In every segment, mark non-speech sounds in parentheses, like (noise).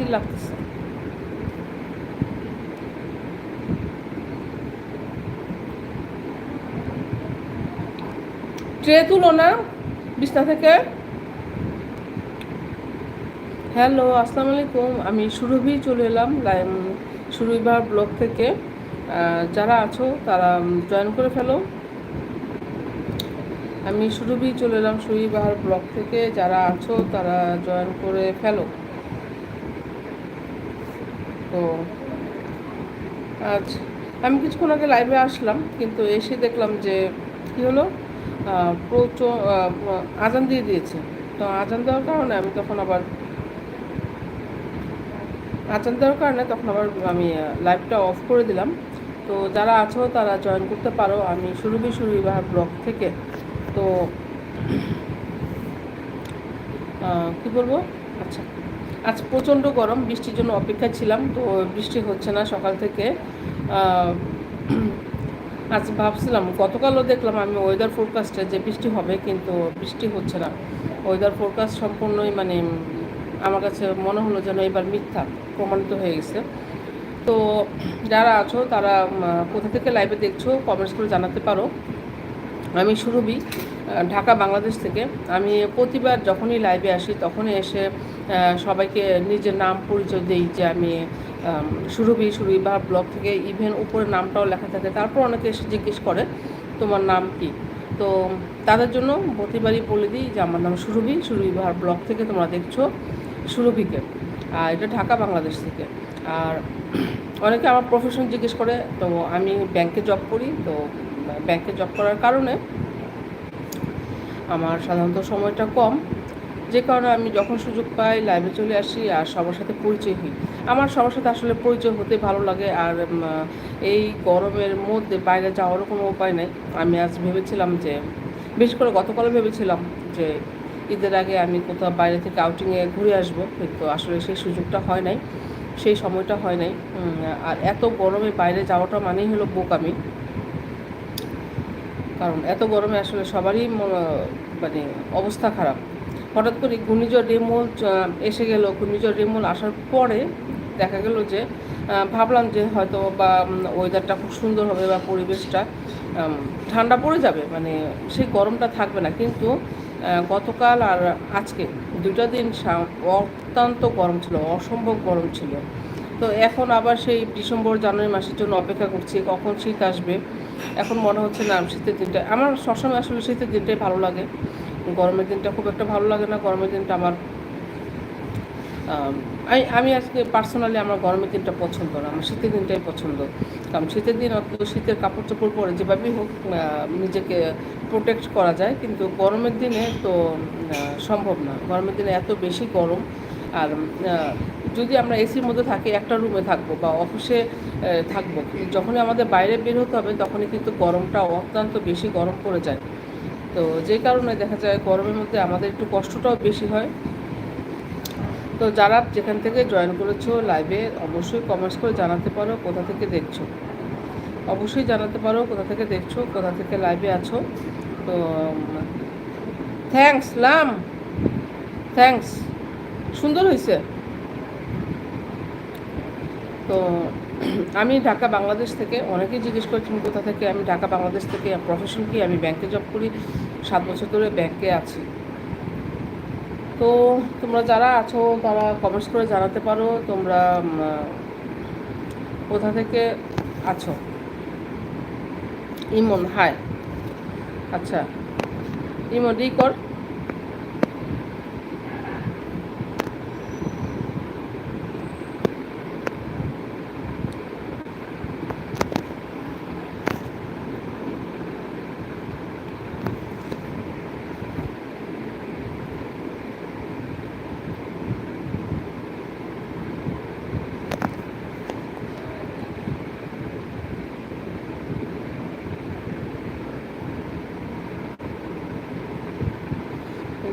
অস্থির লাগতেছে। ট্রে তুলো না, বিছনা থেকে। হ্যালো, আসসালামু আলাইকুম, আমি সুরভি চলে এলাম সুরভিবার ব্লগ থেকে। যারা আছো, তারা জয়েন করে ফেলো। আমি সুরভি চলে এলাম সুরভিবাহার ব্লগ থেকে, যারা আছো, তারা জয়েন করে ফেলো। তো আজ আমি কিছুক্ষণ আগে লাইভে আসলাম, কিন্তু এসে দেখলাম যে, কী হলো? প্রচুর আজান দিয়ে দিয়েছে। তো আজান দেওয়ার কারণে আমি তখন আবার আজান দেওয়ার কারণে তখন আবার আমি লাইভটা অফ করে দিলাম। তো যারা আছো, তারা জয়েন করতে পারো। আমি সুরভি সুরভি বাহার ব্লগ থেকে। তো কি বলব? আচ্ছা। আজ প্রচণ্ড গরম বৃষ্টির জন্য অপেক্ষা ছিলাম তো বৃষ্টি হচ্ছে না সকাল থেকে। আজ ভাবছিলাম গতকালও দেখলাম আমি ওয়েদার ফোরকাস্টে যে বৃষ্টি হবে কিন্তু বৃষ্টি হচ্ছে না। ওয়েদার ফোরকাস্ট সম্পূর্ণই মানে আমার কাছে মনে হলো যেন এবার মিথ্যা প্রমাণিত হয়ে গেছে। তো যারা আছো তারা কোথা থেকে লাইভে দেখছ কমেন্টস করে জানাতে পারো। আমি আহ, ঢাকা, বাংলাদেশ থেকে আমি প্রতিবার যখনই লাইভে আসি, তখনই এসে সবাইকে নিজের নাম পরিচয় দিই যে আমি সুরভি সুরভি বা ব্লগ থেকে ইভেন উপরে নামটাও লেখা থাকে। তারপর অনেকে এসে জিজ্ঞেস করে, তোমার নাম কি? তো তাদের জন্য প্রতিবারই বলে দিই যে, আমার নাম সুরভি সুরভি বাহার ব্লগ থেকে তোমরা দেখছ সুরভিকে। আর এটা ঢাকা, বাংলাদেশ থেকে। আর অনেকে আমার প্রফেশন জিজ্ঞেস করে, তো আমি ব্যাংকে জব করি? তো ব্যাংকে জব করার কারণে আমার সাধারণত সময়টা কম। যে কারণে আমি যখন সুযোগ পাই লাইভে চলে আসি আর সবার সাথে পরিচয় হই। আমার সবার সাথে আসলে পরিচয় হতে ভালো লাগে আর এই গরমের মধ্যে বাইরে যাওয়ারও কোনো উপায় নেই। আমি আজ ভেবেছিলাম যে বিশেষ করে গতকালে ভেবেছিলাম যে, ঈদের আগে আমি কোথাও বাইরে থেকে আউটিংয়ে ঘুরে আসব। কিন্তু আসলে সেই সুযোগটা হয় নাই, সেই সময়টা হয় নাই। আর এত গরমে বাইরে যাওয়াটা মানেই হলো বোকামি। কারণ এত গরমে আসলে সবারই মানে অবস্থা খারাপ। হঠাৎ করে ঘূর্ণিঝড় রেমল এসে গেল। ঘূর্ণিঝড় রেমল আসার পরে দেখা গেল যে ভাবলাম যে হয়তো বা ওয়েদারটা খুব সুন্দর হবে বা পরিবেশটা ঠান্ডা পড়ে যাবে। মানে সেই গরমটা থাকবে না। কিন্তু গতকাল আর আজকে দুটা দিন অত্যন্ত গরম ছিল, অসম্ভব গরম ছিল। তো এখন আবার সেই ডিসেম্বর, জানুয়ারি মাসের জন্য অপেক্ষা করছি। কখন শীত আসবে? এখন মনে হচ্ছে না, শীতের দিনটা, আমার সবসময় আসলে শীতের দিনটাই ভালো লাগে। গরমের দিনটা খুব একটা ভালো লাগে না, গরমের দিনটা আমার, আমি আজকে পার্সোনালি আমার গরমের দিনটা পছন্দ না, আমার শীতের দিনটাই পছন্দ। কারণ শীতের দিন অত শীতের কাপড় চোপড় পরে যেভাবেই হোক নিজেকে প্রোটেক্ট করা যায়, কিন্তু গরমের দিনে তো সম্ভব না। গরমের দিনে এত বেশি গরম, আর যদি আমরা এসির মধ্যে থাকি, একটা রুমে থাকব বা অফিসে থাকব। যখনই আমাদের বাইরে বের হতে হবে, তখনই কিন্তু গরমটা অত্যন্ত বেশি গরম পড়ে যায়। তো যে কারণে দেখা যায় গরমের মধ্যে আমাদের একটু কষ্টটাও বেশি হয়। তো যারা যেখান থেকে জয়েন করেছ লাইভে অবশ্যই কমেন্টস করে জানাতে পারো কোথা থেকে দেখছ। অবশ্যই জানাতে পারো কোথা থেকে দেখছ, কোথা থেকে লাইভে আছো। তো থ্যাঙ্কস লাম। থ্যাঙ্কস সুন্দর হয়েছে তো (clears throat) আমি ঢাকা বাংলাদেশ থেকে অনেকেই জিজ্ঞেস করেছেন কোথা থেকে, আমি ঢাকা বাংলাদেশ থেকে প্রফেশন কি, আমি ব্যাংকে জব করি, সাত বছর ধরে ব্যাংকে আছি। তো তোমরা যারা আছো, তারা কমেন্টস করে জানাতে পারো, তোমরা কোথা থেকে আছো? ইমন হাই আচ্ছা ইমন রি কর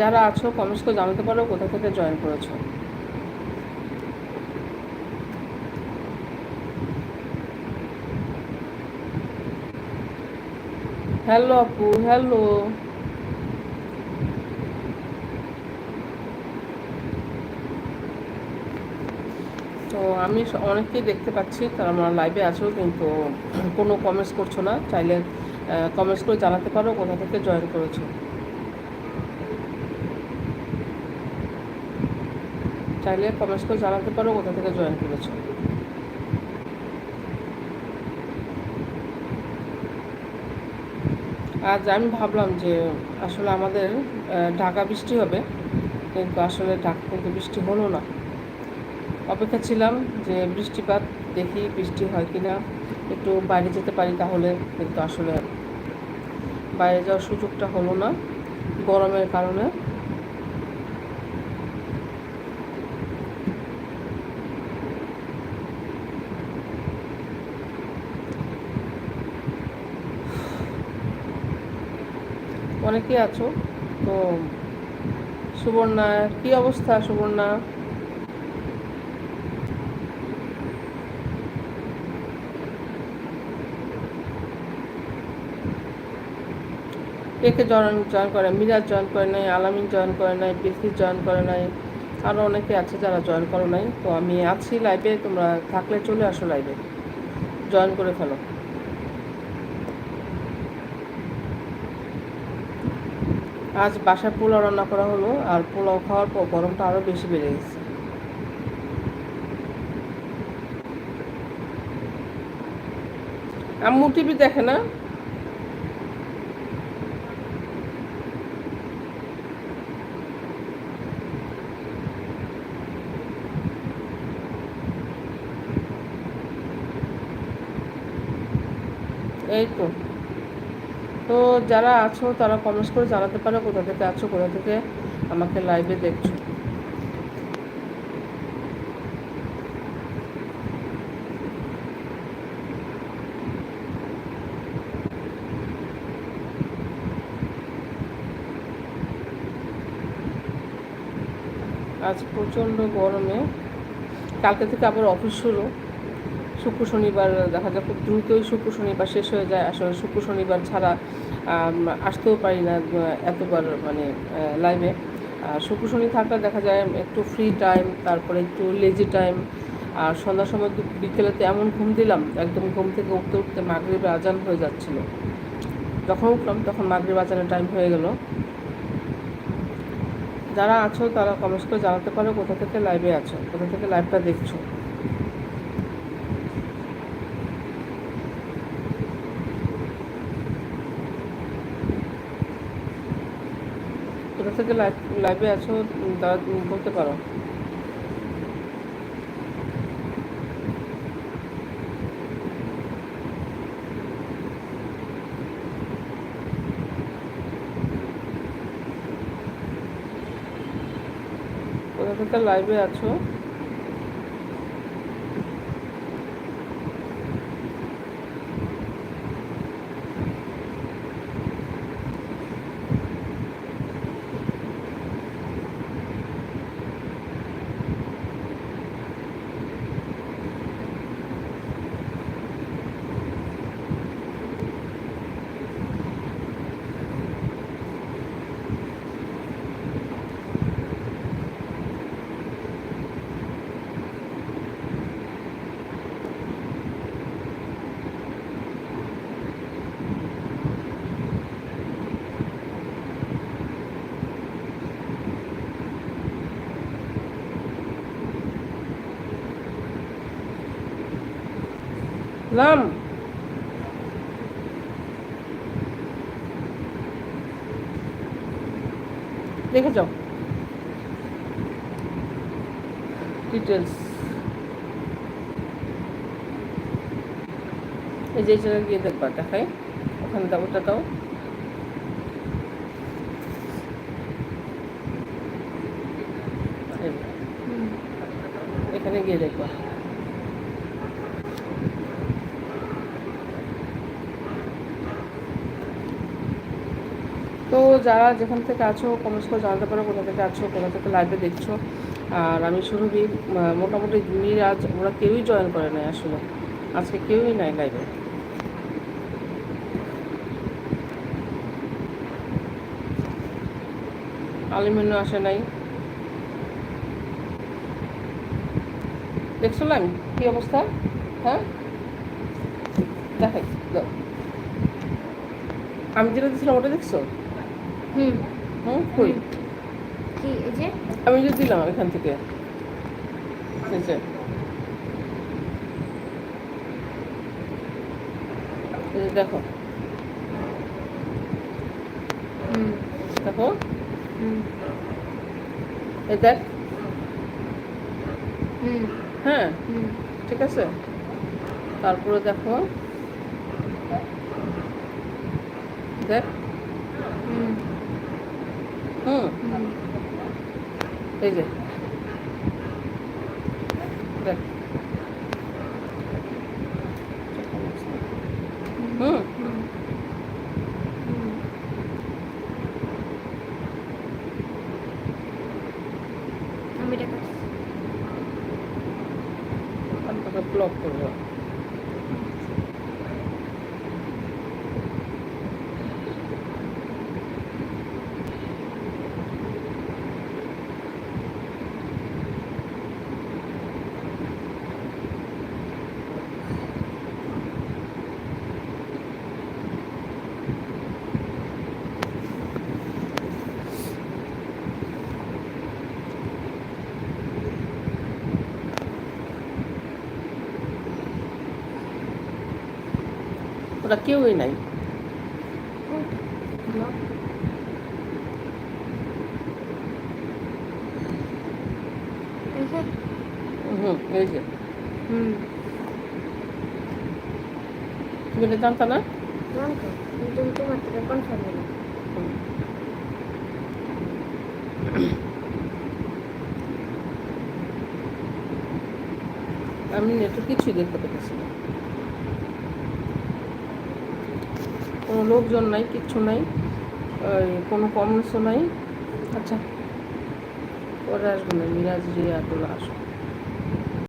যারা আছো কমেন্টস করে জানাতে পারো কোথা থেকে জয়েন করেছ। হ্যালো আপু হ্যালো তো আমি অনেককেই দেখতে পাচ্ছি, তারা আমার লাইভে আছো, কিন্তু কোনো কমেন্টস করছ না। চাইলে কমেন্টস করে জানাতে পারো কোথা থেকে জয়েন করেছ। চাইলে কমেন্টস করে জানাতে পারো কোথা থেকে জয়েন করেছ। আজ আমি ভাবলাম যে আসলে আমাদের ঢাকা বৃষ্টি হবে, কিন্তু আসলে ঢাকা কিন্তু বৃষ্টি হলো না। অপেক্ষা ছিলাম যে বৃষ্টিপাত দেখি বৃষ্টি হয় কি না একটু বাইরে যেতে পারি তাহলে, কিন্তু আসলে বাইরে যাওয়ার সুযোগটা হলো না গরমের কারণে। অনেকেই আছো। তো সুবর্ণা, কি অবস্থা সুবর্ণা? একে জয়েন জয়েন করে, মিরাজ জয়েন করে নাই, আলামিন জয়েন করে নাই বিসির জয়েন করে নাই। আরও অনেকে আছে যারা জয়েন করো নাই। তো আমি আছি লাইভে তোমরা থাকলে চলে আসো লাইভে জয়েন করে ফেলো। আজ বাসায় পোলাও রান্না করা হলো আর পোলাও খাওয়ার পর গরমটা আরও বেশি বেড়ে গেছে। আম্মু টিভি দেখে না? এই তো। যারা আছো, তারা কমেন্টস করে জানাতে পারো, কোথা থেকে আছো, কোথা থেকে আমাকে লাইভে দেখছ। আজ প্রচণ্ড গরমে। কালকে থেকে আবার অফিস শুরু। শুক্র শনিবার দেখা যায় খুব দ্রুতই শুক্র শনিবার শেষ হয়ে যায়। আসলে শুক্র শনিবার ছাড়া আসতেও পারি না এতবার মানে লাইভে শুক্র শনি থাকলে দেখা যায় একটু ফ্রি টাইম তারপরে একটু লেজি টাইম আর সন্ধ্যার সময় বিকেলেতে এমন ঘুম দিলাম, একদম ঘুম থেকে উঠতে উঠতে মাগরিবে আজান হয়ে যাচ্ছিল। যখন উঠলাম, তখন মাগরিব আজানের টাইম হয়ে গেল। যারা আছো, তারা কমেন্টস করে জানাতে পারো কোথা থেকে লাইভে আছো, কোথা থেকে লাইভটা দেখছ কোথা থেকে লাইভ আছো তা বলতে পারো। কোথা লাইভে আছো? নাম। দেখে যাও ডিটেলস এই যে জায়গায় গিয়ে দেখবা, দেখাই। ওখানে দাও, ওটা দাও। এখানে গিয়ে দেখবা। তো যারা যেখান থেকে আছো কমেন্টস করে জানাতে পারো, কোথা থেকে আছো, কোথা থেকে লাইভে দেখছ। আর আমি সুরভি মোটামুটি মিরাজ ওরা কেউই জয়েন করে নাই আসলে। আজকে কেউই নাই লাইভে আলিমিনও আসে নাই। দেখছ লাইম কি অবস্থা? হ্যাঁ? দেখাই আমি যেটা দিয়েছিলাম, ওটা দেখছ? হুম। হুম কই? কি এই যে? আমি যে দিলাম এখান থেকে। এই যে। দেখো। হুম। দেখো। হুম। এই দেখ। হুম। হ্যাঁ। হুম। ঠিক আছে? তারপরে দেখো দেখ। হুম। হুম। এই যে। দেখ হুম হুম হুম আমি এটা কাটছি আমি তোকে ব্লক করব ওরা কেউই নাই। তুমি জানতা না? তোমার। আমি নেটে কিছুই দেখতে পেতেছি না কোনো লোকজন নাই, কিচ্ছু নাই। ওই কোনো কমেন্টসও নাই। আচ্ছা পরে আসব না, মিরাজ রিয়া আসব